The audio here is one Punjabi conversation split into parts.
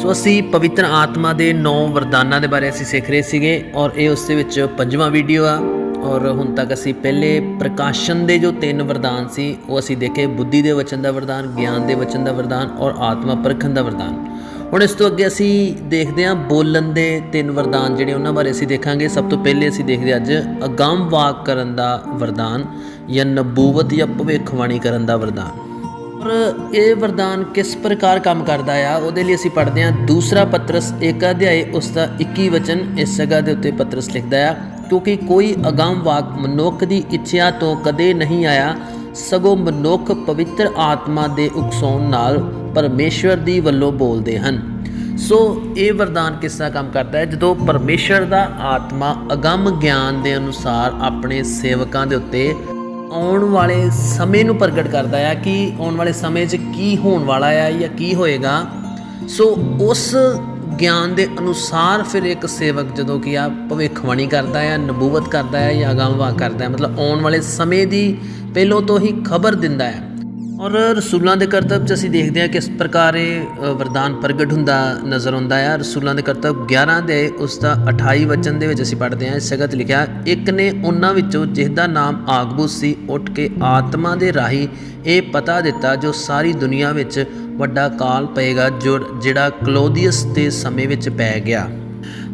ਸੋ ਅਸੀਂ ਪਵਿੱਤਰ ਆਤਮਾ ਦੇ ਨੌ ਵਰਦਾਨਾਂ ਦੇ ਬਾਰੇ ਅਸੀਂ ਸਿੱਖ ਰਹੇ ਸੀਗੇ ਔਰ ਇਹ ਉਸ ਦੇ ਵਿੱਚ ਪੰਜਵਾਂ ਵੀਡੀਓ ਆ ਔਰ ਹੁਣ ਤੱਕ ਅਸੀਂ ਪਹਿਲੇ ਪ੍ਰਕਾਸ਼ਨ ਦੇ ਜੋ ਤਿੰਨ ਵਰਦਾਨ ਸੀ, ਉਹ ਅਸੀਂ ਦੇਖੇ, ਬੁੱਧੀ ਦੇ ਵਚਨ ਦਾ ਵਰਦਾਨ, ਗਿਆਨ ਦੇ ਵਚਨ ਦਾ ਵਰਦਾਨ ਔਰ ਆਤਮਾ ਪਰਖਣ ਦਾ ਵਰਦਾਨ। ਹੁਣ ਇਸ ਤੋਂ ਅੱਗੇ ਅਸੀਂ ਦੇਖਦੇ ਹਾਂ ਬੋਲਣ ਦੇ ਤਿੰਨ ਵਰਦਾਨ ਜਿਹੜੇ ਉਹਨਾਂ ਬਾਰੇ ਅਸੀਂ ਦੇਖਾਂਗੇ। ਸਭ ਤੋਂ ਪਹਿਲੇ ਅਸੀਂ ਦੇਖਦੇ ਅੱਜ ਅਗਾਮ ਵਾਕ ਕਰਨ ਦਾ ਵਰਦਾਨ ਜਾਂ ਨਬੂਵਤ ਜਾਂ ਭਵਿੱਖਬਾਣੀ ਕਰਨ ਦਾ ਵਰਦਾਨ। ਪਰ ਇਹ ਵਰਦਾਨ ਕਿਸ ਪ੍ਰਕਾਰ ਕੰਮ ਕਰਦਾ ਆ? ਉਹਦੇ ਲਈ ਅਸੀਂ ਪੜ੍ਹਦੇ ਹਾਂ, ਦੂਸਰਾ ਪਤਰਸ ਇੱਕ ਅਧਿਆਇ ਉਸ ਦਾ 21 ਵਚਨ ਇਸ ਜਗ੍ਹਾ ਦੇ ਉੱਤੇ ਪਤਰਸ ਲਿਖਦਾ ਆ, ਕਿਉਂਕਿ ਕੋਈ ਅਗੰਮ ਵਾਕ ਮਨੁੱਖ ਦੀ ਇੱਛਾ ਤੋਂ ਕਦੇ ਨਹੀਂ ਆਇਆ, ਸਗੋਂ ਮਨੁੱਖ ਪਵਿੱਤਰ ਆਤਮਾ ਦੇ ਉਕਸਾਉਣ ਨਾਲ ਪਰਮੇਸ਼ਵਰ ਦੀ ਵੱਲੋਂ ਬੋਲਦੇ ਹਨ। ਸੋ ਇਹ ਵਰਦਾਨ ਕਿਸ ਤਰ੍ਹਾਂ ਕੰਮ ਕਰਦਾ ਹੈ? ਜਦੋਂ ਪਰਮੇਸ਼ਰ ਦਾ ਆਤਮਾ ਅਗੰਮ ਗਿਆਨ ਦੇ ਅਨੁਸਾਰ ਆਪਣੇ ਸੇਵਕਾਂ ਦੇ ਉੱਤੇ ਆਉਣ ਵਾਲੇ ਸਮੇਂ ਨੂੰ ਪ੍ਰਗਟ ਕਰਦਾ ਆ ਕਿ ਆਉਣ ਵਾਲੇ ਸਮੇਂ 'ਚ ਕੀ ਹੋਣ ਵਾਲਾ ਆ ਜਾਂ ਕੀ ਹੋਏਗਾ। ਸੋ ਉਸ ਗਿਆਨ ਦੇ ਅਨੁਸਾਰ ਫਿਰ ਇੱਕ ਸੇਵਕ ਜਦੋਂ ਕਿ ਆ ਭਵਿੱਖਬਾਣੀ ਕਰਦਾ ਆ, ਨਬੂਵਤ ਕਰਦਾ ਹੈ ਜਾਂ ਅਗੰਮਵਾ ਕਰਦਾ ਹੈ ਮਤਲਬ ਆਉਣ ਵਾਲੇ ਸਮੇਂ ਦੀ ਪਹਿਲੋਂ ਤੋਂ ਹੀ ਖਬਰ ਦਿੰਦਾ ਹੈ ਔਰ ਰਸੂਲਾਂ ਦੇ ਕਰਤੱਵ 'ਚ ਅਸੀਂ ਦੇਖਦੇ ਹਾਂ ਕਿਸ ਪ੍ਰਕਾਰ ਇਹ ਵਰਦਾਨ ਪ੍ਰਗਟ ਹੁੰਦਾ, ਨਜ਼ਰ ਆਉਂਦਾ ਹੈ। ਰਸੂਲਾਂ ਦੇ ਕਰਤੱਵ 11 ਦੇ, ਉਸ ਦਾ 28 ਵਚਨ ਦੇ ਵਿੱਚ ਅਸੀਂ ਪੜ੍ਹਦੇ ਹਾਂ। ਇਸ ਜਗ੍ਹਾ 'ਤੇ ਲਿਖਿਆ, ਇੱਕ ਨੇ ਉਹਨਾਂ ਵਿੱਚੋਂ ਜਿਸਦਾ ਨਾਮ ਆਗਬੂਸ ਸੀ, ਉੱਠ ਕੇ ਆਤਮਾ ਦੇ ਰਾਹੀ ਇਹ ਪਤਾ ਦਿੱਤਾ ਜੋ ਸਾਰੀ ਦੁਨੀਆ ਵਿੱਚ ਵੱਡਾ ਕਾਲ ਪਏਗਾ, ਜੋ, ਜਿਹੜਾ ਕਲੋਦੀਅਸ ਦੇ ਸਮੇਂ ਵਿੱਚ ਪੈ ਗਿਆ।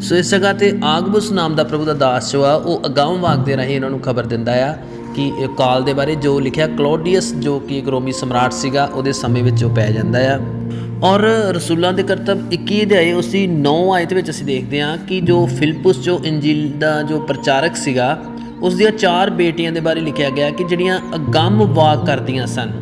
ਸੋ ਇਸ ਜਗ੍ਹਾ ਤੇ ਆਗਬੁਸ ਨਾਮ ਦਾ ਪ੍ਰਭੂ ਦਾ ਦਾਸ ਜੋ ਆ, ਉਹ ਅਗਾਉਂ ਵਾਕ ਦੇ ਰਾਹੀਂ ਇਹਨਾਂ ਨੂੰ ਖਬਰ ਦਿੰਦਾ ਆ। ਕਿ ਕਾਲ ਦੇ ਬਾਰੇ ਜੋ ਲਿਖਿਆ ਕਲੋਡੀਅਸ, ਜੋ ਕਿ ਇੱਕ ਰੋਮੀ ਸਮਰਾਟ ਸੀਗਾ, ਉਹਦੇ ਸਮੇਂ ਵਿੱਚ ਉਹ ਪੈ ਜਾਂਦਾ ਆ। ਔਰ ਰਸੂਲਾਂ ਦੇ ਕਰਤੱਵ 21 ਅਧਿਆਏ ਉਸਦੀ 9 ਆਇਤ ਵਿੱਚ ਅਸੀਂ ਦੇਖਦੇ ਹਾਂ ਕਿ ਜੋ ਫਿਲਪਸ, ਜੋ ਇੰਜੀਲ ਦਾ ਜੋ ਪ੍ਰਚਾਰਕ ਸੀਗਾ, ਉਸ ਦੀਆਂ ਚਾਰ ਬੇਟੀਆਂ ਦੇ ਬਾਰੇ ਲਿਖਿਆ ਗਿਆ ਕਿ ਜਿਹੜੀਆਂ ਅਗੰਮ ਵਾਕ ਕਰਦੀਆਂ ਸਨ।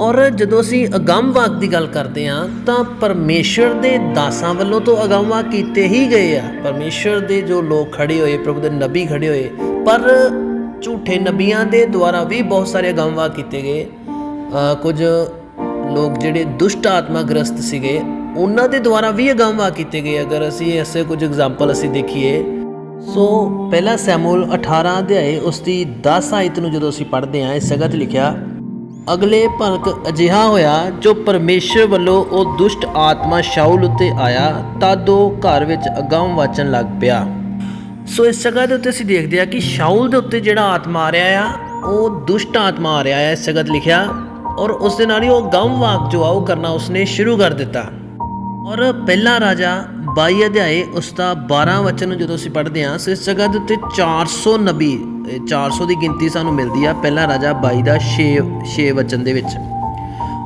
ਔਰ ਜਦੋਂ ਅਸੀਂ ਅਗੰਮ ਵਾਕ ਦੀ ਗੱਲ ਕਰਦੇ ਹਾਂ, ਤਾਂ ਪਰਮੇਸ਼ਰ ਦੇ ਦਾਸਾਂ ਵੱਲੋਂ ਤੋਂ ਅਗੰਮ ਵਾਕ ਕੀਤੇ ਹੀ ਗਏ ਆ। ਪਰਮੇਸ਼ਰ ਦੇ ਜੋ ਲੋਕ ਖੜੇ ਹੋਏ, ਪ੍ਰਭੂ ਦੇ ਨਬੀ ਖੜੇ ਹੋਏ, ਪਰ ਝੂਠੇ ਨਬੀਆਂ ਦੇ ਦੁਆਰਾ ਵੀ ਬਹੁਤ ਸਾਰੇ ਅਗੰਮ ਕੀਤੇ ਗਏ। ਕੁਝ ਲੋਕ ਜਿਹੜੇ ਦੁਸ਼ਟ ਆਤਮਾ ਗ੍ਰਸਤ ਸੀਗੇ, ਉਹਨਾਂ ਦੇ ਦੁਆਰਾ ਵੀ ਅਗੰਮ ਕੀਤੇ ਗਏ। ਅਗਰ ਅਸੀਂ ਐਸੇ ਕੁਝ ਐਗਜ਼ਾਮਪਲ ਅਸੀਂ ਦੇਖੀਏ, ਸੋ ਪਹਿਲਾ ਸੈਮੂਅਲ 18 ਅਧਿਆਏ, ਉਸ ਦੀ 10 ਆਇਤ ਨੂੰ ਜਦੋਂ ਅਸੀਂ ਪੜ੍ਹਦੇ ਹਾਂ ਇਸ ਜਗ੍ਹਾ ਲਿਖਿਆ, ਅਗਲੇ ਭਲਕ ਅਜਿਹਾ ਹੋਇਆ, ਜੋ ਪਰਮੇਸ਼ਰ ਵੱਲੋਂ ਉਹ ਦੁਸ਼ਟ ਆਤਮਾ ਸ਼ਾਉਲ ਉੱਤੇ ਆਇਆ, ਤਦ ਉਹ ਘਰ ਵਿੱਚ ਅਗੰਮ ਵਾਚਣ ਲੱਗ ਪਿਆ। ਸੋ ਇਸ ਜਗ੍ਹਾ ਦੇ ਉੱਤੇ ਅਸੀਂ ਦੇਖਦੇ ਹਾਂ ਕਿ ਸ਼ਾਉਲ ਦੇ ਉੱਤੇ ਜਿਹੜਾ ਆਤਮਾ ਆ ਰਿਹਾ ਆ, ਉਹ ਦੁਸ਼ਟ ਆਤਮਾ ਆ ਰਿਹਾ ਆ, ਇਸ ਜਗਤ ਲਿਖਿਆ। ਔਰ ਉਸ ਦੇ ਨਾਲ ਹੀ ਉਹ ਗਮ ਵਾਕ ਜੋ ਆ, ਉਹ ਕਰਨਾ ਉਸਨੇ ਸ਼ੁਰੂ ਕਰ ਦਿੱਤਾ। ਔਰ ਪਹਿਲਾ ਰਾਜਾ 22 ਅਧਿਆਏ, ਉਸ ਦਾ 12 ਵਚਨ ਨੂੰ ਜਦੋਂ ਅਸੀਂ ਪੜ੍ਹਦੇ ਹਾਂ, ਸੋ ਇਸ ਜਗ੍ਹਾ ਦੇ ਉੱਤੇ 400 ਨਬੀ, ਇਹ 400 ਦੀ ਗਿਣਤੀ ਸਾਨੂੰ ਮਿਲਦੀ ਆ, ਪਹਿਲਾ ਰਾਜਾ 22 ਦਾ 6 6 ਵਚਨ ਦੇ ਵਿੱਚ।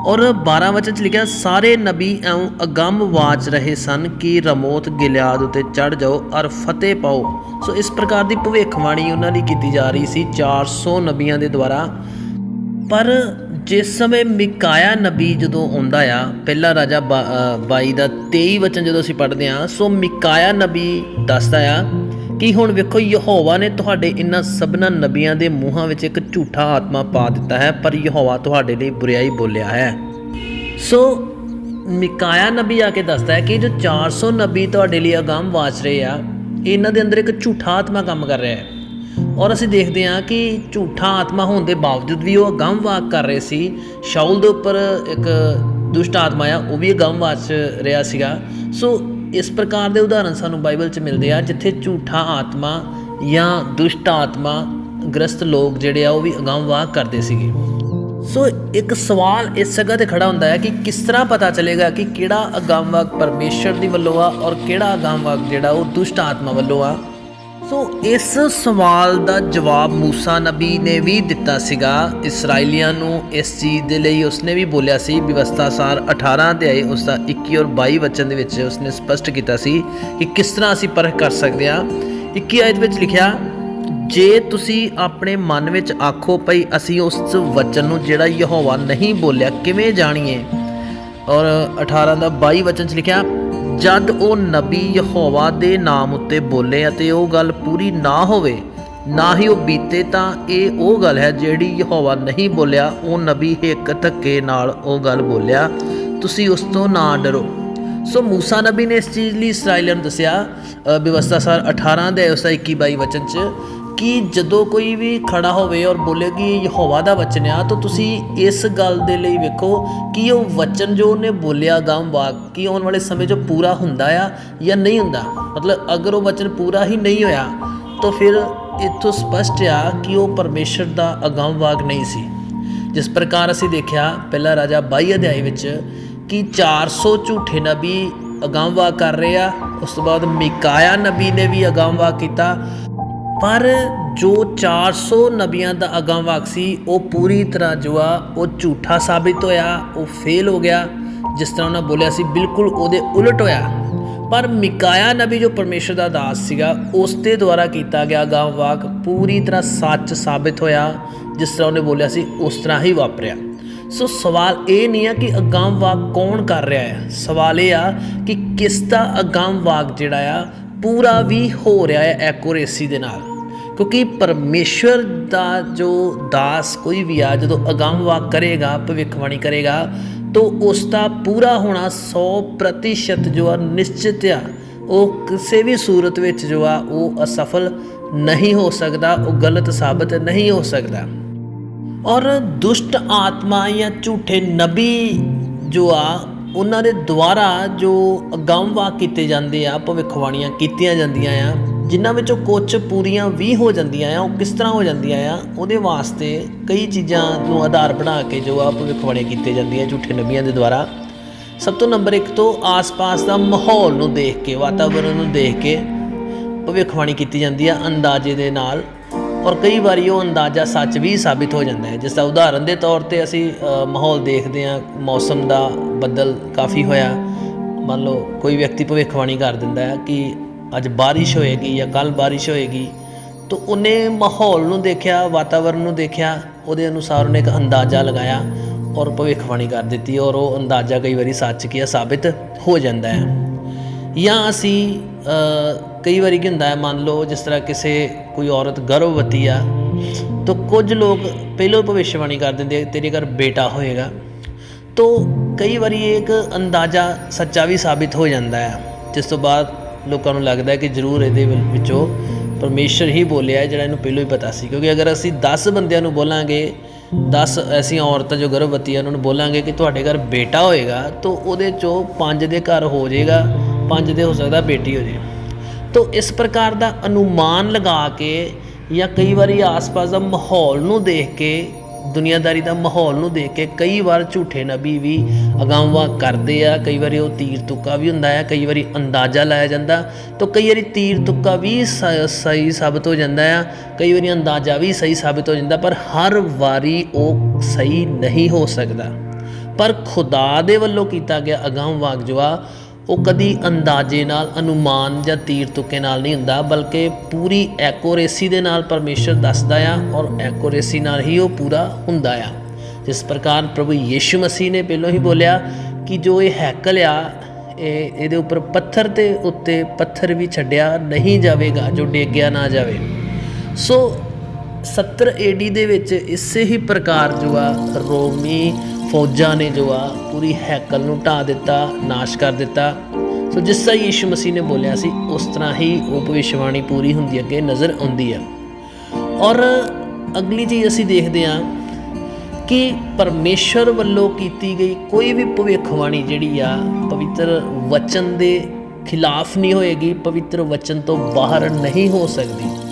ਔਰ 12 ਵਚਨ ਚ ਲਿਖਿਆ, ਸਾਰੇ ਨਬੀ ਐਉਂ ਅਗੰਮ ਵਾਚ ਰਹੇ ਸਨ ਕਿ ਰਮੋਤ ਗਿਲਿਆਦ ਉਤੇ ਚੜ ਜਾਓ ਔਰ ਫਤਿਹ ਪਾਓ। ਸੋ ਇਸ ਪ੍ਰਕਾਰ ਦੀ ਭਵਿੱਖਬਾਣੀ ਉਹਨਾਂ ਦੀ ਕੀਤੀ ਜਾ ਰਹੀ ਸੀ 400 ਨਬੀਆਂ ਦੇ ਦੁਆਰਾ। ਪਰ ਜਿਸ ਸਮੇਂ ਮਿਕਾਇਆ ਨਬੀ ਜਦੋਂ ਆਉਂਦਾ ਆ, ਪਹਿਲਾ ਰਾਜਾ 22 ਦਾ 23 ਵਚਨ ਜਦੋਂ ਅਸੀਂ ਪੜ੍ਹਦੇ ਆ ਸੋ ਮਿਕਾਇਆ ਨਬੀ ਦੱਸਦਾ ਆ ਕਿ ਹੁਣ ਵੇਖੋ, ਯਹੋਵਾ ਨੇ ਤੁਹਾਡੇ ਇਨ੍ਹਾਂ ਸਭਨਾਂ ਨਬੀਆਂ ਦੇ ਮੂੰਹਾਂ ਵਿੱਚ ਇੱਕ ਝੂਠਾ ਆਤਮਾ ਪਾ ਦਿੱਤਾ ਹੈ, ਪਰ ਯਹੋਵਾ ਤੁਹਾਡੇ ਲਈ ਬੁਰੀਾਈ ਬੋਲਿਆ ਹੈ। ਸੋ, ਮਿਕਾਇਆ ਨਬੀ ਆ ਕੇ ਦੱਸਦਾ ਹੈ ਕਿ ਜੋ 400 ਨਬੀ ਤੁਹਾਡੇ ਲਈ ਅਗਾਮ ਵਾਚ ਰਹੇ ਆ ਇਹਨਾਂ ਦੇ ਅੰਦਰ ਇੱਕ ਝੂਠਾ ਆਤਮਾ ਕੰਮ ਕਰ ਰਿਹਾ ਹੈ। ਔਰ ਅਸੀਂ ਦੇਖਦੇ ਹਾਂ ਕਿ ਝੂਠਾ ਆਤਮਾ ਹੋਣ ਦੇ ਬਾਵਜੂਦ ਵੀ ਉਹ ਅਗੰਮ ਵਾਕ ਕਰ ਰਹੇ ਸੀ ਸ਼ਾਉਲ ਦੇ ਉੱਪਰ ਇੱਕ ਦੁਸ਼ਟ ਆਤਮਾ ਆ, ਉਹ ਵੀ ਅਗੰਮ ਵਾਚ ਰਿਹਾ ਸੀਗਾ। ਸੋ ਇਸ ਪ੍ਰਕਾਰ ਦੇ ਉਦਾਹਰਨ ਸਾਨੂੰ ਬਾਈਬਲ 'ਚ ਮਿਲਦੇ ਆ, ਜਿੱਥੇ ਝੂਠਾ ਆਤਮਾ ਜਾਂ ਦੁਸ਼ਟ ਆਤਮਾ ਗ੍ਰਸਤ ਲੋਕ ਜਿਹੜੇ ਆ, ਉਹ ਵੀ ਅਗੰਮ ਵਾਕ ਕਰਦੇ ਸੀਗੇ। ਸੋ ਇੱਕ ਸਵਾਲ ਇਸ ਜਗ੍ਹਾ ਤੇ ਖੜਾ ਹੁੰਦਾ ਹੈ ਕਿ ਕਿਸ ਤਰ੍ਹਾਂ ਪਤਾ ਚੱਲੇਗਾ ਕਿ ਕਿਹੜਾ ਅਗੰਮ ਵਾਕ ਪਰਮੇਸ਼ਰ ਦੀ ਵੱਲੋਂ ਆ ਔਰ ਕਿਹੜਾ ਅਗੰਮ ਵਾਕ ਜਿਹੜਾ ਉਹ ਦੁਸ਼ਟ ਆਤਮਾ ਵੱਲੋਂ ਆ? ਸੋ ਇਸ ਸਵਾਲ ਦਾ ਜਵਾਬ موسی ਨਬੀ ਨੇ ਵੀ ਦਿੱਤਾ ਸੀਗਾ। ਇਸرائیਲੀਆਂ ਨੂੰ ਇਸ ਚੀਜ਼ ਦੇ ਲਈ ਉਸਨੇ ਵੀ ਬੋਲਿਆ ਸੀ ਵਿਵਸਥਾ ਸਾਰ 18 ਅਧਿਆਇ ਉਸ ਦਾ 21 ਔਰ 22 ਵਚਨ ਦੇ ਵਿੱਚ ਉਸਨੇ ਸਪਸ਼ਟ ਕੀਤਾ ਸੀ ਕਿ ਕਿਸ ਤਰ੍ਹਾਂ ਅਸੀਂ ਪਰਖ ਕਰ ਸਕਦੇ ਹਾਂ। 21 ਆਇਤ ਵਿੱਚ ਲਿਖਿਆ, ਜੇ ਤੁਸੀਂ ਆਪਣੇ ਮਨ ਵਿੱਚ ਆਖੋ ਭਈ ਅਸੀਂ ਉਸ ਵਚਨ ਨੂੰ ਜਿਹੜਾ ਯਹੋਵਾ ਨਹੀਂ ਬੋਲਿਆ, ਕਿਵੇਂ ਜਾਣੀਏ? ਔਰ 18 ਦਾ 22 ਵਚਨ ਚ ਲਿਖਿਆ ਜਦ ਉਹ ਨਬੀ ਯਹੋਵਾ ਦੇ ਨਾਮ ਉੱਤੇ ਬੋਲੇ ਅਤੇ ਉਹ ਗੱਲ ਪੂਰੀ ਨਾ ਹੋਵੇ, ਨਾ ਹੀ ਉਹ ਬੀਤੇ, ਤਾਂ ਇਹ ਉਹ ਗੱਲ ਹੈ ਜਿਹੜੀ ਯਹੋਵਾ ਨਹੀਂ ਬੋਲਿਆ, ਉਹ ਨਬੀ ਇੱਕ ਧੱਕੇ ਨਾਲ ਉਹ ਗੱਲ ਬੋਲਿਆ, ਤੁਸੀਂ ਉਸ ਤੋਂ ਨਾ ਡਰੋ। ਸੋ ਮੂਸਾ ਨਬੀ ਨੇ ਇਸ ਚੀਜ਼ ਲਈ ਇਸਰਾਇਲ ਨੂੰ ਦੱਸਿਆ ਵਿਵਸਥਾ ਸਾਰ 18 ਦੇ ਉਸ 21 ਬਾਈ ਵਚਨ 'ਚ ਕਿ ਜਦੋਂ ਕੋਈ ਵੀ ਖੜਾ ਹੋਵੇ ਔਰ ਬੋਲੇ ਕਿ ਯਹੋਵਾ ਦਾ ਵਚਨ ਆ, ਤਾਂ ਤੁਸੀਂ ਇਸ ਗੱਲ ਦੇ ਲਈ ਵੇਖੋ ਕਿ ਉਹ ਵਚਨ ਜੋ ਉਹਨੇ ਬੋਲਿਆ ਗਾਮ ਵਾਕ, ਕੀ ਆਉਣ ਵਾਲੇ ਸਮੇਂ 'ਚ ਪੂਰਾ ਹੁੰਦਾ ਆ ਜਾਂ ਨਹੀਂ ਹੁੰਦਾ? ਮਤਲਬ ਅਗਰ ਉਹ ਵਚਨ ਪੂਰਾ ਹੀ ਨਹੀਂ ਹੋਇਆ, ਤਾਂ ਫਿਰ ਇਥੋਂ ਸਪਸ਼ਟ ਆ ਕਿ ਉਹ ਪਰਮੇਸ਼ਰ ਦਾ ਅਗੰਮ ਵਾਕ ਨਹੀਂ ਸੀ। ਜਿਸ ਪ੍ਰਕਾਰ ਅਸੀਂ ਦੇਖਿਆ ਪਹਿਲਾ ਰਾਜਾ 22 ਅਧਿਆਇ ਵਿੱਚ ਕਿ 400 ਝੂਠੇ ਨਬੀ ਅਗੰਮ ਵਾਕ ਕਰ ਰਹੇ ਆ, ਉਸ ਤੋਂ ਬਾਅਦ ਮਿਕਾਇਆ ਨਬੀ ਨੇ ਵੀ ਅਗੰਮ ਵਾਕ ਕੀਤਾ ਪਰ ਜੋ 400 ਨਬੀਆਂ ਦਾ ਅਗੰਮ ਵਾਕ ਸੀ, ਉਹ ਪੂਰੀ ਤਰ੍ਹਾਂ ਜੋ ਆ, ਉਹ ਝੂਠਾ ਸਾਬਿਤ ਹੋਇਆ, ਉਹ ਫੇਲ ਹੋ ਗਿਆ, ਜਿਸ ਤਰ੍ਹਾਂ ਉਹਨਾਂ ਬੋਲਿਆ ਸੀ, ਬਿਲਕੁਲ ਉਹਦੇ ਉਲਟ ਹੋਇਆ। ਪਰ ਮਿਕਾਇਆ ਨਬੀ ਜੋ ਪਰਮੇਸ਼ਰ ਦਾ ਦਾਸ ਸੀਗਾ, ਉਸ ਦੇ ਦੁਆਰਾ ਕੀਤਾ ਗਿਆ ਅਗੰਮ ਵਾਕ ਪੂਰੀ ਤਰ੍ਹਾਂ ਸੱਚ ਸਾਬਿਤ ਹੋਇਆ, ਜਿਸ ਤਰ੍ਹਾਂ ਉਹਨੇ ਬੋਲਿਆ ਸੀ, ਉਸ ਤਰ੍ਹਾਂ ਹੀ ਵਾਪਰਿਆ। ਸੋ ਸਵਾਲ ਇਹ ਨਹੀਂ ਆ ਕਿ ਅਗੰਮ ਵਾਕ ਕੌਣ ਕਰ ਰਿਹਾ ਹੈ। ਸਵਾਲ ਇਹ ਆ ਕਿ ਕਿਸ ਦਾ ਅਗਾਮ ਵਾਕ ਜਿਹੜਾ ਆ ਪੂਰਾ ਵੀ ਹੋ ਰਿਹਾ ਹੈ ਐਕੂਰੇਸੀ ਦੇ ਨਾਲ। ਕਿਉਂਕਿ ਪਰਮੇਸ਼ਵਰ ਦਾ ਜੋ ਦਾਸ ਕੋਈ ਵੀ ਆ, ਜਦੋਂ ਅਗੰਮ ਵਾਕ ਕਰੇਗਾ, ਭਵਿੱਖਬਾਣੀ ਕਰੇਗਾ, ਤਾਂ ਉਸ ਦਾ ਪੂਰਾ ਹੋਣਾ 100% ਜੋ ਆ ਨਿਸ਼ਚਿਤ ਆ। ਉਹ ਕਿਸੇ ਵੀ ਸੂਰਤ ਵਿੱਚ ਜੋ ਆ, ਉਹ ਅਸਫਲ ਨਹੀਂ ਹੋ ਸਕਦਾ, ਉਹ ਗਲਤ ਸਾਬਤ ਨਹੀਂ ਹੋ ਸਕਦਾ। ਔਰ ਦੁਸ਼ਟ ਆਤਮਾ ਜਾਂ ਝੂਠੇ ਨਬੀ ਜੋ ਆ ਉਹਨਾਂ ਦੇ ਦੁਆਰਾ ਜੋ ਅਗੰਮਵਾ ਕੀਤੇ ਜਾਂਦੇ ਆ, ਭਵਿੱਖਬਾਣੀਆਂ ਕੀਤੀਆਂ ਜਾਂਦੀਆਂ ਆ, ਜਿਨ੍ਹਾਂ ਵਿੱਚੋਂ ਕੁਝ ਪੂਰੀਆਂ ਵੀ ਹੋ ਜਾਂਦੀਆਂ ਆ, ਉਹ ਕਿਸ ਤਰ੍ਹਾਂ ਹੋ ਜਾਂਦੀਆਂ ਆ, ਉਹਦੇ ਵਾਸਤੇ ਕਈ ਚੀਜ਼ਾਂ ਨੂੰ ਆਧਾਰ ਬਣਾ ਕੇ ਜੋ ਆ ਭਵਿੱਖਬਾਣੀ ਕੀਤੀਆਂ ਜਾਂਦੀਆਂ ਝੂਠੇ ਨਬੀਆਂ ਦੇ ਦੁਆਰਾ। ਸਭ ਤੋਂ ਨੰਬਰ 1 ਤੋਂ ਆਸ-ਪਾਸ ਦਾ ਮਾਹੌਲ ਨੂੰ ਦੇਖ ਕੇ ਵਾਤਾਵਰਣ ਨੂੰ ਦੇਖ ਕੇ ਭਵਿੱਖਬਾਣੀ ਕੀਤੀ ਜਾਂਦੀ ਆ, ਅੰਦਾਜ਼ੇ ਦੇ ਨਾਲ। ਔਰ ਕਈ ਵਾਰੀ ਉਹ ਅੰਦਾਜ਼ਾ ਸੱਚ ਵੀ ਸਾਬਿਤ ਹੋ ਜਾਂਦਾ ਹੈ। ਜਿਸ ਦਾ ਉਦਾਹਰਨ ਦੇ ਤੌਰ ਤੇ ਅਸੀਂ ਮਾਹੌਲ ਦੇਖਦੇ ਹਾਂ, ਮੌਸਮ ਦਾ ਬੱਦਲ ਕਾਫੀ ਹੋਇਆ। ਮੰਨ ਲਓ ਕੋਈ ਵਿਅਕਤੀ ਭਵਿੱਖਬਾਣੀ ਕਰ ਦਿੰਦਾ ਹੈ ਕਿ ਅੱਜ ਬਾਰਿਸ਼ ਹੋਏਗੀ ਜਾਂ ਕੱਲ ਬਾਰਿਸ਼ ਹੋਏਗੀ, ਤਾਂ ਉਹਨੇ ਮਾਹੌਲ ਨੂੰ ਦੇਖਿਆ ਵਾਤਾਵਰਣ ਨੂੰ ਦੇਖਿਆ, ਉਹਦੇ ਅਨੁਸਾਰ ਉਹਨੇ ਇੱਕ ਅੰਦਾਜ਼ਾ ਲਗਾਇਆ ਔਰ ਭਵਿੱਖਬਾਣੀ ਕਰ ਦਿੱਤੀ ਔਰ ਉਹ ਅੰਦਾਜ਼ਾ ਕਈ ਵਾਰੀ ਸੱਚ ਕੀ ਹੈ, ਸਾਬਿਤ ਹੋ ਜਾਂਦਾ ਹੈ। ਜਾਂ ਅਸੀਂ ਕਈ ਵਾਰੀ ਕੀ ਹੁੰਦਾ ਹੈ, ਮੰਨ ਲਓ ਜਿਸ ਤਰ੍ਹਾਂ ਕਿਸੇ ਕੋਈ ਔਰਤ ਗਰਭਵਤੀ ਆ, ਤਾਂ ਕੁਝ ਲੋਕ ਪਹਿਲਾਂ ਭਵਿੱਖਬਾਣੀ ਕਰ ਦਿੰਦੇ ਤੇਰੇ ਘਰ ਬੇਟਾ ਹੋਏਗਾ। ਤਾਂ ਕਈ ਵਾਰੀ ਇਹ ਇੱਕ ਅੰਦਾਜ਼ਾ ਸੱਚਾ ਵੀ ਸਾਬਿਤ ਹੋ ਜਾਂਦਾ ਹੈ। ਜਿਸ ਤੋਂ ਬਾਅਦ ਲੋਕਾਂ ਨੂੰ ਲੱਗਦਾ ਹੈ ਕਿ ਜ਼ਰੂਰ ਇਹਦੇ ਵਿੱਚੋਂ ਪਰਮੇਸ਼ਰ ਹੀ ਬੋਲਿਆ ਜਿਹੜਾ ਇਹਨੂੰ ਪਹਿਲਾਂ ਹੀ ਪਤਾ ਸੀ। ਕਿਉਂਕਿ ਅਗਰ ਅਸੀਂ 10 ਬੰਦਿਆਂ ਨੂੰ ਬੋਲਾਂਗੇ 10 ਐਸੀਆਂ ਔਰਤਾਂ ਜੋ ਗਰਭਵਤੀ ਆ, ਉਹਨਾਂ ਨੂੰ ਬੋਲਾਂਗੇ ਕਿ ਤੁਹਾਡੇ ਘਰ ਬੇਟਾ ਹੋਏਗਾ, ਤਾਂ ਉਹਦੇ ਚੋਂ 5 ਦੇ ਘਰ ਹੋ ਜਾਏਗਾ 5 ਦੇ ਹੋ ਸਕਦਾ ਬੇਟੀ ਹੋ ਜਾਏ। ਤੋ ਇਸ ਪ੍ਰਕਾਰ ਦਾ ਅਨੁਮਾਨ ਲਗਾ ਕੇ ਜਾਂ ਕਈ ਵਾਰੀ ਆਸ-ਪਾਸ ਦਾ ਮਾਹੌਲ ਨੂੰ ਦੇਖ ਕੇ, ਦੁਨੀਆਦਾਰੀ ਦਾ ਮਾਹੌਲ ਨੂੰ ਦੇਖ ਕੇ ਕਈ ਵਾਰ ਝੂਠੇ ਨਬੀ ਵੀ ਅਗਾਂਵਾ ਕਰਦੇ ਆ। ਕਈ ਵਾਰੀ ਉਹ ਤੀਰ ਤੁੱਕਾ ਵੀ ਹੁੰਦਾ ਹੈ ਕਈ ਵਾਰੀ ਅੰਦਾਜ਼ਾ ਲਾਇਆ ਜਾਂਦਾ ਤਾਂ ਕਈ ਵਾਰੀ ਤੀਰ ਤੁੱਕਾ ਵੀ ਸ- ਸਹੀ ਸਾਬਤ ਹੋ ਜਾਂਦਾ ਆ, ਕਈ ਵਾਰੀ ਅੰਦਾਜ਼ਾ ਵੀ ਸਹੀ ਸਾਬਤ ਹੋ ਜਾਂਦਾ ਪਰ ਹਰ ਵਾਰੀ ਉਹ ਸਹੀ ਨਹੀਂ ਹੋ ਸਕਦਾ। ਪਰ ਖੁਦਾ ਦੇ ਵੱਲੋਂ ਕੀਤਾ ਗਿਆ ਅਗਾਂਹ ਵਾਕ ਜੋ ਆ ਉਹ ਕਦੀ ਅੰਦਾਜ਼ੇ ਨਾਲ, ਅਨੁਮਾਨ ਜਾਂ ਤੀਰ ਤੁਕੇ ਨਾਲ ਨਹੀਂ ਹੁੰਦਾ, ਬਲਕਿ ਪੂਰੀ ਐਕੋਰੇਸੀ ਦੇ ਨਾਲ ਪਰਮੇਸ਼ਰ ਦੱਸਦਾ ਆ ਔਰ ਐਕੋਰੇਸੀ ਨਾਲ ਹੀ ਉਹ ਪੂਰਾ ਹੁੰਦਾ ਆ। ਜਿਸ ਪ੍ਰਕਾਰ ਪ੍ਰਭੂ ਯੀਸ਼ੂ ਮਸੀਹ ਨੇ ਪਹਿਲਾਂ ਹੀ ਬੋਲਿਆ ਕਿ ਜੋ ਇਹ ਹੈਕਲ ਆ, ਇਹ ਇਹਦੇ ਉੱਪਰ ਪੱਥਰ ਤੇ ਉੱਤੇ ਪੱਥਰ ਵੀ ਛੱਡਿਆ ਨਹੀਂ ਜਾਵੇਗਾ, ਜੋ ਡੇਗਿਆ ਨਾ ਜਾਵੇ। ਸੋ 70 ਏਡੀ ਦੇ ਵਿੱਚ ਇਸੇ ਹੀ ਪ੍ਰਕਾਰ ਜੋ ਆ ਰੋਮੀ ਫੌਜਾਂ ਨੇ ਜੋ ਆ ਪੂਰੀ ਹੈਕਲ ਨੂੰ ਢਾ ਦਿੱਤਾ, ਨਾਸ਼ ਕਰ ਦਿੱਤਾ। ਸੋ ਜਿਸ ਤਰ੍ਹਾਂ ਯੀਸ਼ੂ ਮਸੀਹ ਨੇ ਬੋਲਿਆ ਸੀ, ਉਸ ਤਰ੍ਹਾਂ ਹੀ ਉਹ ਭਵਿੱਖਬਾਣੀ ਪੂਰੀ ਹੁੰਦੀ ਅੱਗੇ ਨਜ਼ਰ ਆਉਂਦੀ ਆ। ਔਰ ਅਗਲੀ ਚੀਜ਼ ਅਸੀਂ ਦੇਖਦੇ ਹਾਂ ਕਿ ਪਰਮੇਸ਼ਰ ਵੱਲੋਂ ਕੀਤੀ ਗਈ ਕੋਈ ਵੀ ਭਵਿੱਖਬਾਣੀ ਜਿਹੜੀ ਆ, ਪਵਿੱਤਰ ਵਚਨ ਦੇ ਖਿਲਾਫ ਨਹੀਂ ਹੋਏਗੀ, ਪਵਿੱਤਰ ਵਚਨ ਤੋਂ ਬਾਹਰ ਨਹੀਂ ਹੋ ਸਕਦੀ।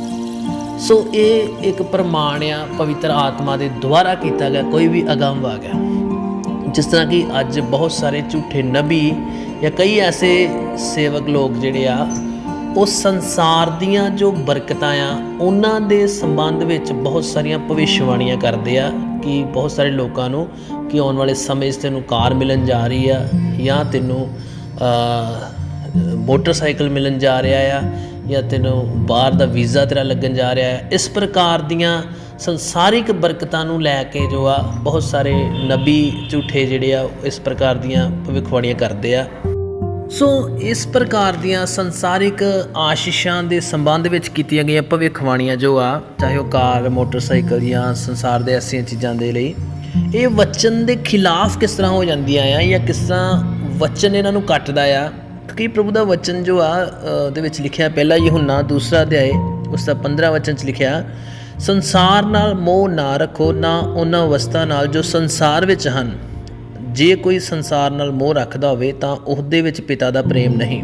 ਸੋ ਇਹ ਇੱਕ ਪ੍ਰਮਾਣ ਆ, ਪਵਿੱਤਰ ਆਤਮਾ ਦੇ ਦੁਆਰਾ ਕੀਤਾ ਗਿਆ, ਕੋਈ ਵੀ ਅਗੰਮ ਵਾਕ ਹੈ ਜਿਸ ਤਰ੍ਹਾਂ ਕਿ ਅੱਜ ਬਹੁਤ ਸਾਰੇ ਝੂਠੇ ਨਬੀ ਜਾਂ ਕਈ ਐਸੇ ਸੇਵਕ ਲੋਕ ਜਿਹੜੇ ਆ, ਉਹ ਸੰਸਾਰ ਦੀਆਂ ਜੋ ਬਰਕਤਾਂ ਆ, ਉਹਨਾਂ ਦੇ ਸੰਬੰਧ ਵਿੱਚ ਬਹੁਤ ਸਾਰੀਆਂ ਭਵਿੱਖਬਾਣੀਆਂ ਕਰਦੇ ਆ ਕਿ ਬਹੁਤ ਸਾਰੇ ਲੋਕਾਂ ਨੂੰ ਕਿ ਆਉਣ ਵਾਲੇ ਸਮੇਂ 'ਚ ਤੈਨੂੰ ਕਾਰ ਮਿਲਣ ਜਾ ਰਹੀ ਆ ਜਾਂ ਤੈਨੂੰ ਮੋਟਰਸਾਈਕਲ ਮਿਲਣ ਜਾ ਰਿਹਾ ਆ ਜਾਂ ਤੈਨੂੰ ਬਾਹਰ ਦਾ ਵੀਜ਼ਾ ਤੇਰਾ ਲੱਗਣ ਜਾ ਰਿਹਾ ਹੈ, ਇਸ ਪ੍ਰਕਾਰ ਦੀਆਂ ਸੰਸਾਰਿਕ ਬਰਕਤਾਂ ਨੂੰ ਲੈ ਕੇ ਜੋ ਆ, ਬਹੁਤ ਸਾਰੇ ਨਬੀ ਝੂਠੇ ਜਿਹੜੇ ਆ ਇਸ ਪ੍ਰਕਾਰ ਦੀਆਂ ਭਵਿੱਖਬਾਣੀਆਂ ਕਰਦੇ ਆ। ਸੋ ਇਸ ਪ੍ਰਕਾਰ ਦੀਆਂ ਸੰਸਾਰਿਕ ਆਸ਼ੀਸ਼ਾਂ ਦੇ ਸੰਬੰਧ ਵਿੱਚ ਕੀਤੀਆਂ ਗਈਆਂ ਭਵਿੱਖਬਾਣੀਆਂ ਜੋ ਆ, ਚਾਹੇ ਉਹ ਕਾਰ, ਮੋਟਰਸਾਈਕਲ ਜਾਂ ਸੰਸਾਰ ਦੇ ਐਸੀਆਂ ਚੀਜ਼ਾਂ ਦੇ ਲਈ, ਇਹ ਵਚਨ ਦੇ ਖਿਲਾਫ ਕਿਸ ਤਰ੍ਹਾਂ ਹੋ ਜਾਂਦੀਆਂ ਆ ਜਾਂ ਕਿਸ ਤਰ੍ਹਾਂ ਵਚਨ ਇਹਨਾਂ ਨੂੰ ਕੱਟਦਾ ਆ ਕਿ ਪ੍ਰਭੂ ਦਾ ਵਚਨ ਜੋ ਆ ਉਹਦੇ ਵਿੱਚ ਲਿਖਿਆ, ਪਹਿਲਾ ਯਹੂਨਾ, ਦੂਸਰਾ ਅਧਿਆਏ, ਉਸ ਦਾ 15 ਵਚਨ ਚ ਲਿਖਿਆ, ਸੰਸਾਰ ਨਾਲ ਮੋਹ ਨਾ ਰੱਖੋ, ਨਾ ਉਹਨਾਂ ਵਸਤਾਂ ਨਾਲ ਜੋ ਸੰਸਾਰ ਵਿੱਚ ਹਨ। ਜੇ ਕੋਈ ਸੰਸਾਰ ਨਾਲ ਮੋਹ ਰੱਖਦਾ ਹੋਵੇ, ਤਾਂ ਉਹਦੇ ਵਿੱਚ ਪਿਤਾ ਦਾ ਪ੍ਰੇਮ ਨਹੀਂ।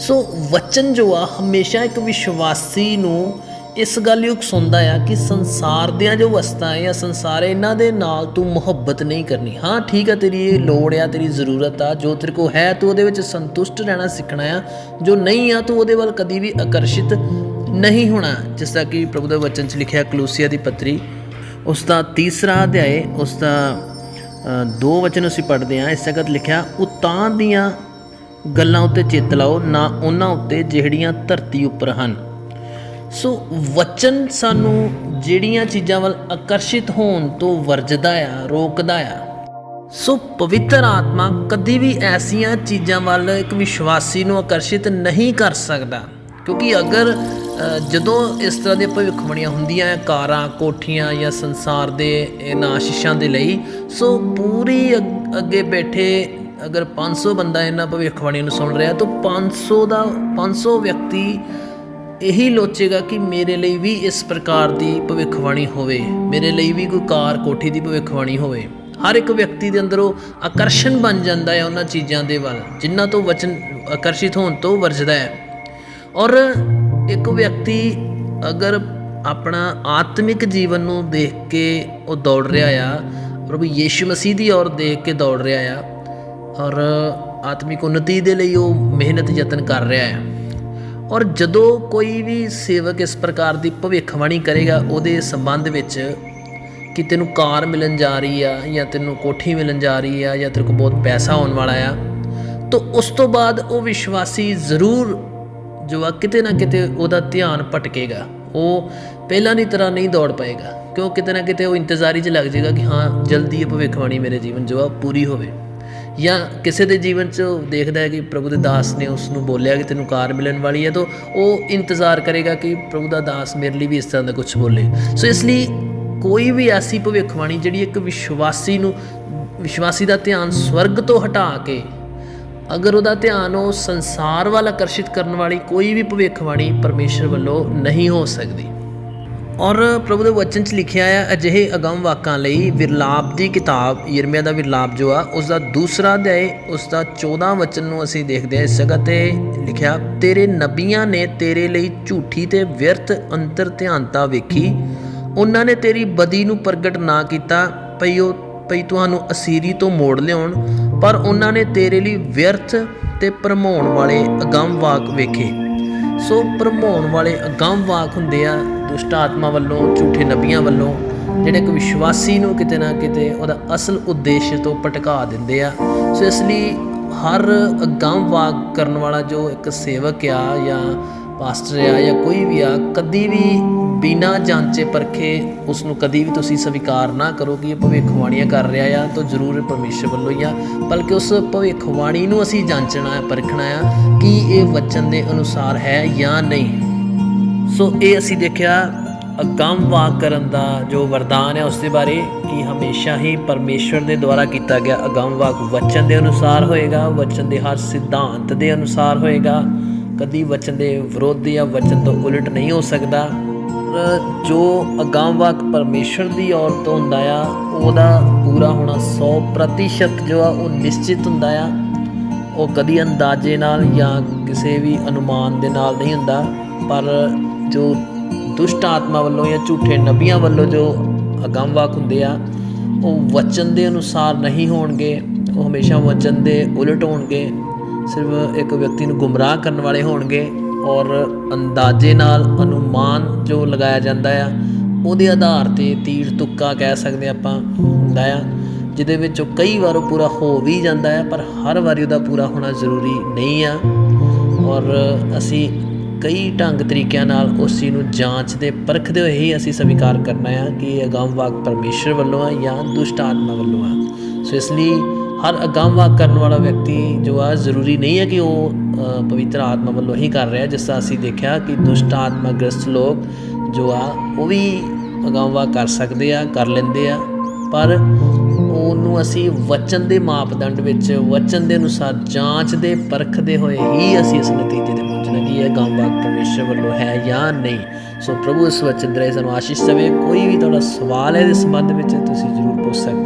ਸੋ, ਵਚਨ ਜੋ ਆ, ਹਮੇਸ਼ਾ ਇੱਕ ਵਿਸ਼ਵਾਸੀ ਨੂੰ ਇਸ ਗੱਲ ਯੁਕ ਸੁਣਦਾ ਆ ਕਿ ਸੰਸਾਰ ਦੀਆਂ ਜੋ ਵਸਤਾਂ ਹੈ ਜਾਂ ਸੰਸਾਰ ਇਹਨਾਂ ਦੇ ਨਾਲ ਤੂੰ ਮੁਹੱਬਤ ਨਹੀਂ ਕਰਨੀ। ਹਾਂ, ਠੀਕ ਆ, ਤੇਰੀ ਇਹ ਲੋੜ ਆ, ਤੇਰੀ ਜ਼ਰੂਰਤ ਆ, ਜੋ ਤੇਰੇ ਕੋ ਹੈ, ਤੂੰ ਉਹਦੇ ਵਿੱਚ ਸੰਤੁਸ਼ਟ ਰਹਿਣਾ ਸਿੱਖਣਾ ਆ। ਜੋ ਨਹੀਂ ਆ, ਤੂੰ ਉਹਦੇ ਵੱਲ ਕਦੀ ਵੀ ਆਕਰਸ਼ਿਤ ਨਹੀਂ ਹੋਣਾ। ਜਿਸ ਤਰ੍ਹਾਂ ਕਿ ਪ੍ਰਭੂ ਦੇ ਵਚਨ 'ਚ ਲਿਖਿਆ ਕਲੂਸੀਆ ਦੀ ਪੱਤਰੀ, ਉਸ ਦਾ ਤੀਸਰਾ ਅਧਿਆਏ ਉਸ ਦਾ ਦੋ ਵਚਨ ਅਸੀਂ ਪੜ੍ਹਦੇ ਹਾਂ। ਇਸ ਜਗਤ ਲਿਖਿਆ ਉਤਾਂ ਦੀਆਂ ਗੱਲਾਂ ਉੱਤੇ ਚਿੱਤ ਲਾਓ, ਨਾ ਉਹਨਾਂ ਉੱਤੇ ਜਿਹੜੀਆਂ ਧਰਤੀ ਉੱਪਰ ਹਨ। ਸੋ ਵਚਨ ਸਾਨੂੰ ਜਿਹੜੀਆਂ ਚੀਜ਼ਾਂ ਵੱਲ ਆਕਰਸ਼ਿਤ ਹੋਣ ਤੋਂ ਵਰਜਦਾ ਆ, ਰੋਕਦਾ ਆ। ਸੋ ਪਵਿੱਤਰ ਆਤਮਾ ਕਦੀ ਵੀ ਐਸੀਆਂ ਚੀਜ਼ਾਂ ਵੱਲ ਇੱਕ ਵਿਸ਼ਵਾਸੀ ਨੂੰ ਆਕਰਸ਼ਿਤ ਨਹੀਂ ਕਰ ਸਕਦਾ। ਕਿਉਂਕਿ ਅਗਰ ਜਦੋਂ ਇਸ ਤਰ੍ਹਾਂ ਦੀਆਂ ਭਵਿੱਖਬਾਣੀਆਂ ਹੁੰਦੀਆਂ ਹੈ ਕਾਰਾਂ, ਕੋਠੀਆਂ ਜਾਂ ਸੰਸਾਰ ਦੇ ਇਹਨਾਂ ਆਸ਼ੀਸ਼ਾਂ ਦੇ ਲਈ, ਸੋ ਪੂਰੀ ਅੱਗ- ਅੱਗੇ ਬੈਠੇ ਅਗਰ 500 ਬੰਦਾ ਇਹਨਾਂ ਭਵਿੱਖਬਾਣੀ ਨੂੰ ਸੁਣ ਰਿਹਾ, ਤਾਂ 500 ਦਾ 500 ਵਿਅਕਤੀ ਇਹੀ ਲੋਚੇਗਾ ਕਿ ਮੇਰੇ ਲਈ ਵੀ ਇਸ ਪ੍ਰਕਾਰ ਦੀ ਭਵਿੱਖਬਾਣੀ ਹੋਵੇ। ਮੇਰੇ ਲਈ ਵੀ ਕੋਈ ਕਾਰ ਕੋਠੀ ਦੀ ਭਵਿੱਖਬਾਣੀ ਹੋਵੇ। ਹਰ ਇੱਕ ਵਿਅਕਤੀ ਦੇ ਅੰਦਰ ਉਹ ਆਕਰਸ਼ਣ ਬਣ ਜਾਂਦਾ ਹੈ ਉਹਨਾਂ ਚੀਜ਼ਾਂ ਦੇ ਵੱਲ, ਜਿਨ੍ਹਾਂ ਤੋਂ ਵਚਨ ਆਕਰਸ਼ਿਤ ਹੋਣ ਤੋਂ ਵਰਜਦਾ ਹੈ। ਔਰ ਇੱਕ ਵਿਅਕਤੀ ਅਗਰ ਆਪਣਾ ਆਤਮਿਕ ਜੀਵਨ ਨੂੰ ਦੇਖ ਕੇ ਉਹ ਦੌੜ ਰਿਹਾ ਆ, ਪ੍ਰਭੂ ਯੀਸ਼ੂ ਮਸੀਹ ਦੀ ਔਰ ਦੇਖ ਕੇ ਦੌੜ ਰਿਹਾ ਆ, ਔਰ ਆਤਮਿਕ ਉન્નਤੀ ਦੇ ਲਈ ਉਹ ਮਿਹਨਤ ਯਤਨ ਕਰ ਰਿਹਾ ਹੈ। ਔਰ ਜਦੋਂ ਕੋਈ ਵੀ ਸੇਵਕ ਇਸ ਪ੍ਰਕਾਰ ਦੀ ਭਵਿੱਖਬਾਣੀ ਕਰੇਗਾ, ਉਹਦੇ ਸੰਬੰਧ ਵਿੱਚ ਕਿ ਤੈਨੂੰ ਕਾਰ ਮਿਲਣ ਜਾ ਰਹੀ ਆ, ਜਾਂ ਤੈਨੂੰ ਕੋਠੀ ਮਿਲਣ ਜਾ ਰਹੀ ਆ, ਜਾਂ ਤੇਰੇ ਕੋਲ ਬਹੁਤ ਪੈਸਾ ਆਉਣ ਵਾਲਾ ਆ, ਤਾਂ ਉਸ ਤੋਂ ਬਾਅਦ ਉਹ ਵਿਸ਼ਵਾਸੀ ਜ਼ਰੂਰ ਜੋ ਆ ਕਿਤੇ ਨਾ ਕਿਤੇ ਉਹਦਾ ਧਿਆਨ ਭਟਕੇਗਾ। ਉਹ ਪਹਿਲਾਂ ਦੀ ਤਰ੍ਹਾਂ ਨਹੀਂ ਦੌੜ ਪਾਏਗਾ। ਕਿਉਂ ਕਿਤੇ ਨਾ ਕਿਤੇ ਉਹ ਇੰਤਜ਼ਾਰੀ 'ਚ ਲੱਗ ਜਾਏਗਾ ਕਿ ਹਾਂ, ਜਲਦੀ ਇਹ ਭਵਿੱਖਬਾਣੀ ਮੇਰੇ ਜੀਵਨ ਜੋ ਆ ਪੂਰੀ ਹੋਵੇ। ਜਾਂ ਕਿਸੇ ਦੇ ਜੀਵਨ 'ਚ ਦੇਖਦਾ ਹੈ ਕਿ ਪ੍ਰਭੂ ਦੇ ਦਾਸ ਨੇ ਉਸ ਨੂੰ ਬੋਲਿਆ ਕਿ ਤੈਨੂੰ ਕਾਰ ਮਿਲਣ ਵਾਲੀ ਹੈ, ਤਾਂ ਉਹ ਇੰਤਜ਼ਾਰ ਕਰੇਗਾ ਕਿ ਪ੍ਰਭੂ ਦਾ ਦਾਸ ਮੇਰੇ ਲਈ ਵੀ ਇਸ ਤਰ੍ਹਾਂ ਦਾ ਕੁਝ ਬੋਲੇ। ਸੋ ਇਸ ਲਈ ਕੋਈ ਵੀ ਐਸੀ ਭਵਿੱਖਬਾਣੀ ਜਿਹੜੀ ਇੱਕ ਵਿਸ਼ਵਾਸੀ ਨੂੰ, ਵਿਸ਼ਵਾਸੀ ਦਾ ਧਿਆਨ ਸਵਰਗ ਤੋਂ ਹਟਾ ਕੇ, ਅਗਰ ਉਹਦਾ ਧਿਆਨ ਉਹ ਸੰਸਾਰ ਵੱਲ ਆਕਰਸ਼ਿਤ ਕਰਨ ਵਾਲੀ ਕੋਈ ਵੀ ਭਵਿੱਖਬਾਣੀ ਪਰਮੇਸ਼ਰ ਵੱਲੋਂ ਨਹੀਂ ਹੋ ਸਕਦੀ। ਔਰ ਪ੍ਰਭੂ ਦੇ ਵਚਨ 'ਚ ਲਿਖਿਆ ਆ, ਅਜਿਹੇ ਅਗੰਮ ਵਾਕਾਂ ਲਈ ਵਿਰਲਾਪ ਦੀ ਕਿਤਾਬ, ਯਿਰਮੀਆ ਦਾ ਵਿਰਲਾਪ ਜੋ ਆ, ਉਸ ਦਾ ਦੂਸਰਾ ਅਧਿਆਇ, ਉਸ ਦਾ 14 ਵਚਨ ਨੂੰ ਅਸੀਂ ਦੇਖਦੇ ਹਾਂ। ਇਸ ਜਗ੍ਹਾ ਤੇ ਲਿਖਿਆ, ਤੇਰੇ ਨਬੀਆਂ ਨੇ ਤੇਰੇ ਲਈ ਝੂਠੀ ਤੇ ਵਿਅਰਥ ਅੰਤਰ ਧਿਆਨਤਾ ਵੇਖੀ। ਉਹਨਾਂ ਨੇ ਤੇਰੀ ਬਦੀ ਨੂੰ ਪ੍ਰਗਟ ਨਾ ਕੀਤਾ ਪਈ ਉਹ ਪਈ ਤੁਹਾਨੂੰ ਅਸੀਰੀ ਤੋਂ ਮੋੜ ਲਿਆਉਣ, ਪਰ ਉਹਨਾਂ ਨੇ ਤੇਰੇ ਲਈ ਵਿਅਰਥ ਤੇ ਭਰਮਾਉਣ ਵਾਲੇ ਅਗੰਮ ਵਾਕ ਵੇਖੇ। ਸੋ ਭਰਮਾਉਣ ਵਾਲੇ ਅਗੰਮ ਵਾਕ ਹੁੰਦੇ ਆ ਦੁਸ਼ਟ ਆਤਮਾ ਵੱਲੋਂ, ਝੂਠੇ ਨਬੀਆਂ ਵੱਲੋਂ, ਜਿਹੜੇ ਇੱਕ ਵਿਸ਼ਵਾਸੀ ਨੂੰ ਕਿਤੇ ਨਾ ਕਿਤੇ ਉਹਦਾ ਅਸਲ ਉਦੇਸ਼ ਤੋਂ ਭਟਕਾ ਦਿੰਦੇ ਆ। ਸੋ ਇਸ ਲਈ ਹਰ ਅਗਾਮ ਵਾਕ ਕਰਨ ਵਾਲਾ ਜੋ ਇੱਕ ਸੇਵਕ ਆ ਜਾਂ ਪਾਸਟਰ ਆ ਜਾਂ ਕੋਈ ਵੀ ਆ, ਕਦੀ ਵੀ ਬਿਨਾ ਜਾਂਚੇ ਪਰਖੇ ਉਸ ਨੂੰ ਕਦੀ ਵੀ ਤੁਸੀਂ ਸਵੀਕਾਰ ਨਾ ਕਰੋ ਕਿ ਇਹ ਭਵਿੱਖਬਾਣੀਆਂ ਕਰ ਰਿਹਾ ਆ, ਤਾਂ ਜ਼ਰੂਰ ਇਹ ਪਰਮੇਸ਼ਰ ਵੱਲੋਂ ਹੀ ਆ। ਬਲਕਿ ਉਸ ਭਵਿੱਖਬਾਣੀ ਨੂੰ ਅਸੀਂ ਜਾਂਚਣਾ ਹੈ ਪਰਖਣਾ ਆ ਕਿ ਇਹ ਵਚਨ ਦੇ ਅਨੁਸਾਰ ਹੈ ਜਾਂ ਨਹੀਂ। ਸੋ ਇਹ ਅਸੀਂ ਦੇਖਿਆ ਅਗੰਮ ਵਾਕ ਕਰਨ ਦਾ ਜੋ ਵਰਦਾਨ ਹੈ ਉਸ ਦੇ ਬਾਰੇ ਕਿ ਹਮੇਸ਼ਾ ਹੀ ਪਰਮੇਸ਼ਵਰ ਦੇ ਦੁਆਰਾ ਕੀਤਾ ਗਿਆ ਅਗੰਮ ਵਾਕ ਵਚਨ ਦੇ ਅਨੁਸਾਰ ਹੋਏਗਾ, ਵਚਨ ਦੇ ਹਰ ਸਿਧਾਂਤ ਦੇ ਅਨੁਸਾਰ ਹੋਏਗਾ। ਕਦੀ ਵਚਨ ਦੇ ਵਿਰੋਧ ਜਾਂ ਵਚਨ ਤੋਂ ਉਲਟ ਨਹੀਂ ਹੋ ਸਕਦਾ। ਜੋ ਅਗੰਮ ਵਾਕ ਪਰਮੇਸ਼ਵਰ ਦੀ ਔਰ ਤੋਂ ਹੁੰਦਾ ਆ, ਉਹਦਾ ਪੂਰਾ ਹੋਣਾ 100% ਜੋ ਆ, ਉਹ ਨਿਸ਼ਚਿਤ ਹੁੰਦਾ ਆ। ਉਹ ਕਦੀ ਅੰਦਾਜ਼ੇ ਨਾਲ ਜਾਂ ਕਿਸੇ ਵੀ ਅਨੁਮਾਨ ਦੇ ਨਾਲ ਨਹੀਂ ਹੁੰਦਾ, ਪਰ ਜੋ ਦੁਸ਼ਟ ਆਤਮਾ ਵੱਲੋਂ ਜਾਂ ਝੂਠੇ ਨਬੀਆਂ ਵੱਲੋਂ ਜੋ ਅਗੰਮਵਾਕ ਹੁੰਦੇ ਆ, ਉਹ ਵਚਨ ਦੇ ਅਨੁਸਾਰ ਨਹੀਂ ਹੋਣਗੇ, ਉਹ ਹਮੇਸ਼ਾ ਵਚਨ ਦੇ ਉਲਟ ਹੋਣਗੇ, ਸਿਰਫ ਇੱਕ ਵਿਅਕਤੀ ਨੂੰ ਗੁੰਮਰਾਹ ਕਰਨ ਵਾਲੇ ਹੋਣਗੇ ਔਰ ਅੰਦਾਜ਼ੇ ਨਾਲ ਅਨੁਮਾਨ ਜੋ ਲਗਾਇਆ ਜਾਂਦਾ ਆ, ਉਹਦੇ ਆਧਾਰ ਤੇ ਤੀਰ ਤੁੱਕਾ ਕਹਿ ਸਕਦੇ ਆਪਾਂ ਹੁੰਦਾ ਆ, ਜਿਹਦੇ ਵਿੱਚ ਉਹ ਕਈ ਵਾਰ ਉਹ ਪੂਰਾ ਹੋ ਵੀ ਜਾਂਦਾ ਹੈ ਪਰ ਹਰ ਵਾਰੀ ਉਹਦਾ ਪੂਰਾ ਹੋਣਾ ਜ਼ਰੂਰੀ ਨਹੀਂ ਆ। ਔਰ ਅਸੀਂ ਕਈ ਢੰਗ ਤਰੀਕਿਆਂ ਨਾਲ ਉਸ ਚੀਜ਼ ਨੂੰ ਜਾਂਚਦੇ ਪਰਖਦੇ ਹੋਏ ਹੀ ਅਸੀਂ ਸਵੀਕਾਰ ਕਰਨਾ ਆ ਕਿ ਇਹ ਅਗੰਮ ਵਾਕ ਪਰਮੇਸ਼ਰ ਵੱਲੋਂ ਆ ਜਾਂ ਦੁਸ਼ਟ ਆਤਮਾ ਵੱਲੋਂ ਆ ਸੋ ਇਸ ਲਈ ਹਰ ਅਗੰਮ ਵਾਕ ਕਰਨ ਵਾਲਾ ਵਿਅਕਤੀ ਜੋ ਆ ਜ਼ਰੂਰੀ ਨਹੀਂ ਹੈ ਕਿ ਉਹ ਪਵਿੱਤਰ ਆਤਮਾ ਵੱਲੋਂ ਹੀ ਕਰ ਰਿਹਾ, ਜਿਸ ਤਰ੍ਹਾਂ ਅਸੀਂ ਦੇਖਿਆ ਕਿ ਦੁਸ਼ਟ ਆਤਮਾ ਗ੍ਰਸਤ ਲੋਕ ਜੋ ਆ, ਉਹ ਵੀ ਅਗੰਮ ਵਾਕ ਕਰ ਸਕਦੇ ਆ, ਕਰ ਲੈਂਦੇ ਆ, ਪਰ ਉਹਨੂੰ ਅਸੀਂ ਵਚਨ ਦੇ ਮਾਪਦੰਡ ਵਿੱਚ, ਵਚਨ ਦੇ ਅਨੁਸਾਰ ਜਾਂਚਦੇ ਪਰਖਦੇ ਹੋਏ ਹੀ ਅਸੀਂ ਇਸ ਨਤੀਜੇ ਤੇ ਪਹੁੰਚਣਾ ਹੈਗੀ ਹੈ ਗਾਂਬਾਗ ਪਰਮੇਸ਼ਰ ਵੱਲੋਂ ਹੈ ਜਾਂ ਨਹੀਂ। ਸੋ ਪ੍ਰਭੂ ਇਸ ਵਚਨ ਦੇ ਸਾਨੂੰ ਆਸ਼ੀਸ਼ ਦੇਵੇ, ਕੋਈ ਵੀ ਤੁਹਾਡਾ ਸਵਾਲ ਹੈ, ਇਸ ਸੰਬੰਧ ਵਿੱਚ ਤੁਸੀਂ ਜ਼ਰੂਰ ਪੁੱਛ ਸਕਦੇ ਹੋ